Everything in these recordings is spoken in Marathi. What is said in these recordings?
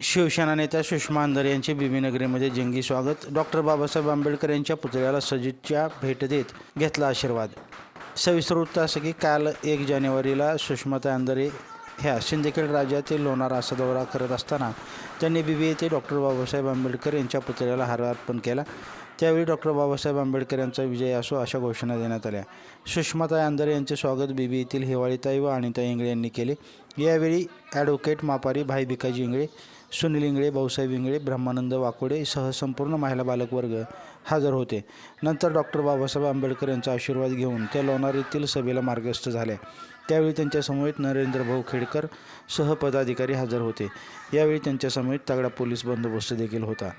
शिवसेना नेत्या सुषमा अंधारे यांचे बीबीनगरीमध्ये जंगी स्वागत. डॉक्टर बाबासाहेब आंबेडकर यांच्या पुतळ्याला सजितच्या भेट देत घेतला आशीर्वाद. सविस्तर वृत्त असं की काल एक जानेवारीला सुषमाता अंधारे ह्या सिंदखेड राज्यातील लोणारा असा दौरा करत असताना त्यांनी बीबी येथे डॉक्टर बाबासाहेब आंबेडकर यांच्या पुतळ्याला हार अर्पण केला. त्यावेळी डॉक्टर बाबासाहेब आंबेडकर यांचा विजय असो अशा घोषणा देण्यात आल्या. सुषमाताई अंधारे यांचे स्वागत बीबी येथील हिवाळीताई व अनिता इंगळे यांनी केले. यावेळी ॲडव्होकेट मापारी भाई भिकाजी इंगळे सुनील इंगळे भाऊसाहेब इंगळे ब्रह्मानंद वाकोडे सह संपूर्ण महिला बालक वर्ग हजर होते. नंतर डॉक्टर बाबासाहेब आंबेडकर यांचा आशीर्वाद घेऊन त्या लोणार येथील सभेला मार्गस्थ झाल्या त्यावेळी त्यांच्या समवेत नरेंद्र भाऊ खेडकर सह पदाधिकारी हजर होते. यावेळी त्यांच्या समवेत तगडा पोलीस बंदोबस्त देखील होता.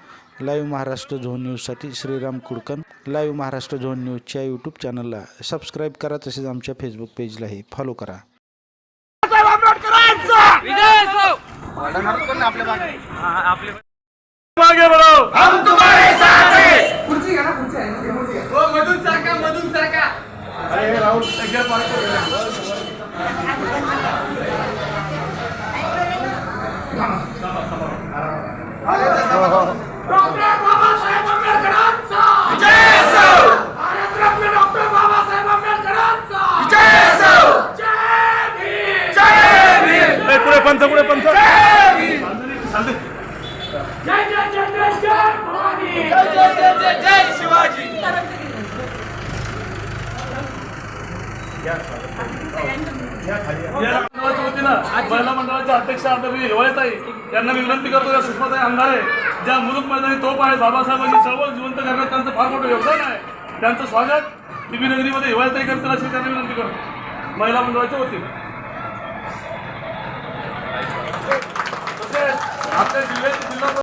लाईव्ह महाराष्ट्र झोन न्यूजसाठी श्रीराम कुडकन. लाईव्ह महाराष्ट्र झोन न्यूजच्या यूट्यूब चॅनलला सबस्क्राईब करा तसेच आमच्या फेसबुक पेजलाही फॉलो करा बाबासाहेब आंबेडकरांचा विजय असो मागे बरो. हम तुम्हारे साथ हैं. हो मधून सारखा मधून सारखा अरे राहुल एकदम पार्क डॉक्टर बाबासाहेब आंबेडकरांचा विजय असो भारतरत्न डॉक्टर बाबासाहेब आंबेडकरांचा विजय असो जय भीम जय भीम पुढे पंच पुढे पंच जय भीम जय जय जय जय जय भवानी जय जय जय जय जय शिवाजी या मंडळाच्या वतीनं महिला मंडळाच्या अध्यक्ष आदरणीय हिवाळताई यांना मी विनंती करतो या सुषमाताई अंधारे ज्या मुलुक मैदानी तोप आहे बाबासाहेबांची चळवळ जिवंत करण्यात त्यांचं फार मोठं योगदान आहे. त्यांचं स्वागत टीव्ही नगरीमध्ये हिवाळताई करतील अशी त्यांना विनंती करतो. महिला मंडळाच्या वतीनं. तसेच आपल्या जिल्ह्यात जिल्हा